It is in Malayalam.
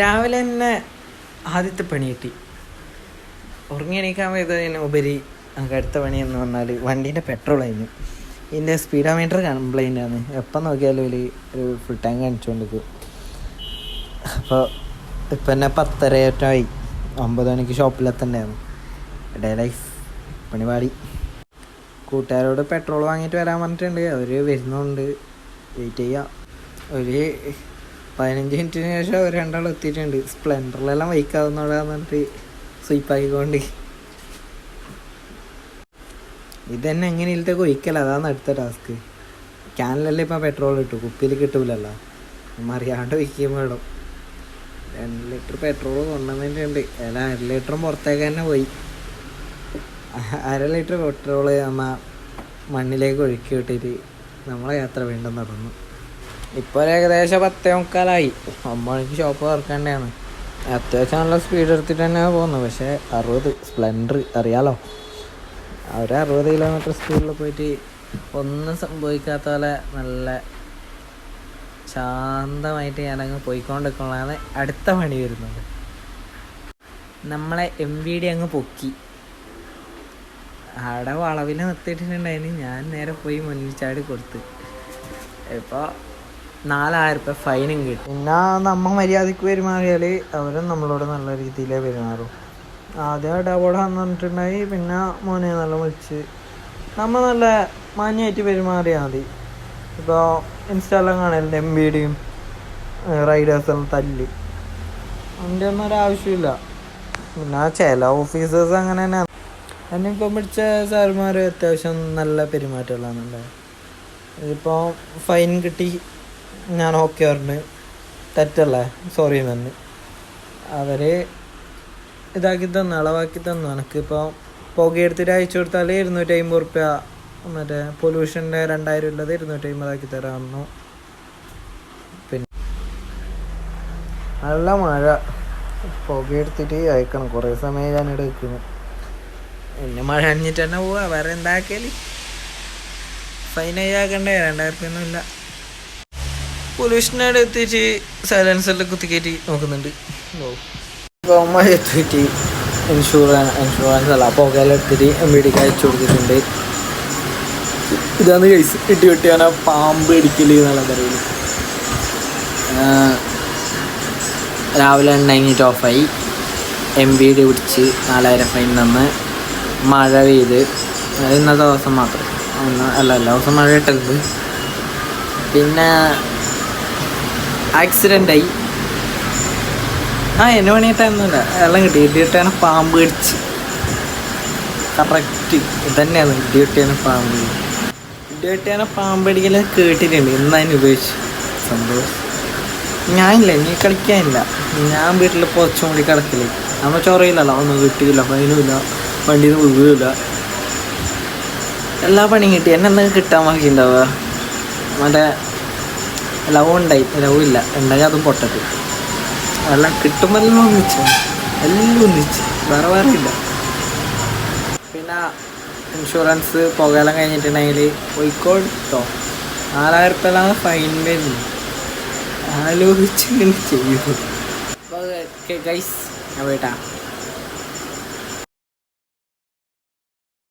രാവിലെ തന്നെ ആദ്യത്തെ പണി കിട്ടി. ഉറങ്ങി എണീക്കാൻ പോയതിന് ഉപരി നമുക്ക് അടുത്ത പണി എന്ന് പറഞ്ഞാൽ വണ്ടീന്റെ പെട്രോൾ കഴിഞ്ഞു. ഇതിന്റെ സ്പീഡോമീറ്റർ കംപ്ലൈന്റ് ആണ്. എപ്പം നോക്കിയാലും ഒരു ഒരു ഫുൾ ടാങ്ക് കാണിച്ചുകൊണ്ടിരിക്കും അപ്പോൾ ഇപ്പം തന്നെ പത്തരയേറ്റമായി. ഒമ്പത് മണിക്ക് ഷോപ്പിലെത്തണ്ടായിരുന്നു. ഡേ ലൈഫ് പണിപാടി കൂട്ടുകാരോട് പെട്രോൾ വാങ്ങിയിട്ട് വരാൻ പറഞ്ഞിട്ടുണ്ട്. അവർ വരുന്നുണ്ട്. വെയിറ്റ് ചെയ്യാം. ഒരു പതിനഞ്ച് മിനിറ്റിന് ശേഷം അവർ രണ്ടാളും എത്തിയിട്ടുണ്ട്. സ്പ്ലെൻഡറിലെല്ലാം വൈക്കാവുന്നവിടെ പറഞ്ഞിട്ട് സ്വീപ്പാക്കിക്കൊണ്ട് ഇതന്നെ എങ്ങനെയിലത്തെ ഒഴിക്കല അതാണ് അടുത്ത ടാസ്ക് ക്യാനിലല്ലേ ഇപ്പം പെട്രോൾ കിട്ടും കുപ്പിയിൽ കിട്ടൂലല്ലോ. മറിയാണ്ട് ഒഴിക്കുകയും വേണം. രണ്ട് ലിറ്റർ പെട്രോൾ കൊണ്ടുവന്നിട്ടുണ്ട്. അല്ല അര ലിറ്ററും പുറത്തേക്ക് തന്നെ പോയി. അര ലിറ്റർ പെട്രോൾ നമ്മ മണ്ണിലേക്ക് ഒഴുക്കി വിട്ടിട്ട് നമ്മളെ യാത്ര വീണ്ടും നടന്നു. ഇപ്പോൾ ഏകദേശം പത്തേ മുക്കാലായി ഒമ്പത് ഷോപ്പ് തുറക്കേണ്ടതാണ്. അത്യാവശ്യം നല്ല സ്പീഡ് എടുത്തിട്ട് തന്നെയാണ് പോകുന്നത്. പക്ഷേ അറുപത് സ്പ്ലെൻഡർ അറിയാലോ? അവർ അറുപത് കിലോമീറ്റർ സ്പീഡിൽ പോയിട്ട് ഒന്നും സംഭവിക്കാത്ത പോലെ നല്ല ശാന്തമായിട്ട് ഞാനങ്ങ് പോയിക്കൊണ്ടിരിക്കുന്നതാണ് അടുത്ത പണി വരുന്നത്. നമ്മളെ എം വി ഡി അങ്ങ് പൊക്കി. അവിടെ വളവിൽ നിർത്തിയിട്ടുണ്ടായിരുന്നു ഞാൻ നേരെ പോയി മുന്നിൽ ചാടി കൊടുത്ത്. ഇപ്പോൾ നാലായിരം രൂപ ഫൈനും കിട്ടും. പിന്നെ നമ്മ മര്യാദയ്ക്ക് പെരുമാറിയാൽ അവരും നമ്മളോട് നല്ല രീതിയിലേ പെരുമാറും. ആദ്യം ഇടപാട് വന്നിട്ടുണ്ടായി പിന്നെ മോനെ നല്ല വിളിച്ച്. നമ്മൾ നല്ല മാന്യമായിട്ട് പെരുമാറിയാൽ മതി. ഇപ്പോൾ ഇൻസ്റ്റാളിലും കാണലുണ്ട് എം ബിയുടെയും റൈഡേഴ്സെല്ലാം തല്ലി. അതിന്റെ ഒന്നും ഒരാവശ്യമില്ല പിന്നെ ചില ഓഫീസേഴ്സ് അങ്ങനെ തന്നെ. എന്നെ ഇപ്പം പിടിച്ച സാറുമാർ അത്യാവശ്യം നല്ല പെരുമാറ്റമുള്ളതാണ് ഇതിപ്പോൾ ഫൈൻ കിട്ടി ഞാൻ ഓക്കെ പറഞ്ഞു തെറ്റല്ലേ? സോറി തന്നെ അവർ ഇതാക്കി തന്നു അളവാക്കി തന്നു. എനിക്കിപ്പോൾ പുകയെടുത്തിട്ട് അയച്ചു കൊടുത്താൽ ഇരുന്നൂറ്റി അമ്പത് റുപ്യ മറ്റേ പൊല്യൂഷന്റെ രണ്ടായിരം ഉള്ളത് ഇരുന്നൂറ്റി അമ്പതാക്കി തരാമെന്നു. പിന്നെ നല്ല മഴ. പുകയെടുത്തിട്ട് അയക്കണം. കുറേ സമയം ഞാൻ എടുക്കുന്നു പിന്നെ മഴ അഞ്ഞിട്ട് തന്നെ പോവാ. വേറെ എന്താക്കിയാൽ ഫൈൻ ആക്കണ്ടേ. രണ്ടായിരത്തി ഒന്നും ഇല്ല പൊല്യൂഷനോട് എത്തിച്ച് സൈലൻസറിൽ കുത്തിക്കയറ്റി നോക്കുന്നുണ്ട്. എത്തിയിട്ട് ഇൻഷുറൻസ് ഇൻഷുറൻസ് അല്ല പുകയെല്ലാം എടുത്തിട്ട് എം ബി ഡിക്ക് അയച്ചു കൊടുത്തിട്ടുണ്ട്. ഇതാണ് കേസ് ഇട്ടി വെട്ടിയാണ് പാമ്പ് ഇടിക്കൽ എന്നുള്ള പറയുന്നത് രാവിലെ എണ്ണ ഓഫായി എം ബി ഡി പിടിച്ച് നാലായിരം ഫൈൻ തന്ന്. മഴ പെയ്ത്. ഇന്നത്തെ ദിവസം മാത്രം. അല്ല എല്ലാ ദിവസം മഴ ഇട്ടത് പിന്നെ ആക്സിഡന്റായി ആ എന്നെ പണിയിട്ടായിരുന്നില്ല. എല്ലാം കിട്ടി. ഇടിയിട്ടാണ് പാമ്പ് കടിച്ച്. കറക്റ്റ് ഇതന്നെയാണ് ഇടിയിട്ടാണ് പാമ്പ്. ഇടിയിട്ടാണ് പാമ്പ് അടിക്കൽ കേട്ടിട്ടുണ്ട്. ഇന്ന് അതിന് ഉപയോഗിച്ചു. സംഭവം ഞാനില്ല നീ കളിക്കാനില്ല. ഞാൻ വീട്ടിൽ പൊച്ചും കൂടി കിടക്കില്ലേ നമ്മൾ ചൊറയില്ലല്ലോ. ഒന്നും കിട്ടിയില്ല. ഫൈനുമില്ല. വണ്ടിയിൽ നിന്ന് വീഴില്ല എല്ലാ പണിയും കിട്ടി. എന്നെ എന്തെങ്കിലും കിട്ടാൻ ബാക്കിയുണ്ടാവുക മറ്റേ ലവ് ഉണ്ടായി ലവ് ഇല്ല. ഉണ്ടായി അതും പൊട്ടത്തി. എല്ലാം കിട്ടുമ്പോൾ ഒന്നിച്ചു. എല്ലാം ഒന്നിച്ച്. വേറെ വേറെ ഇല്ല. പിന്നെ ഇൻഷുറൻസ് പുകയെല്ലാം കഴിഞ്ഞിട്ടുണ്ടെങ്കിൽ പോയിക്കോട്ടോ നാലായിരം റുപ്യെല്ലാം ഫൈൻ വരുന്നു ആലോചിച്ച് ചെയ്തു അപ്പോൾ ഗൈസ് ഞാൻ പോയിട്ടാ.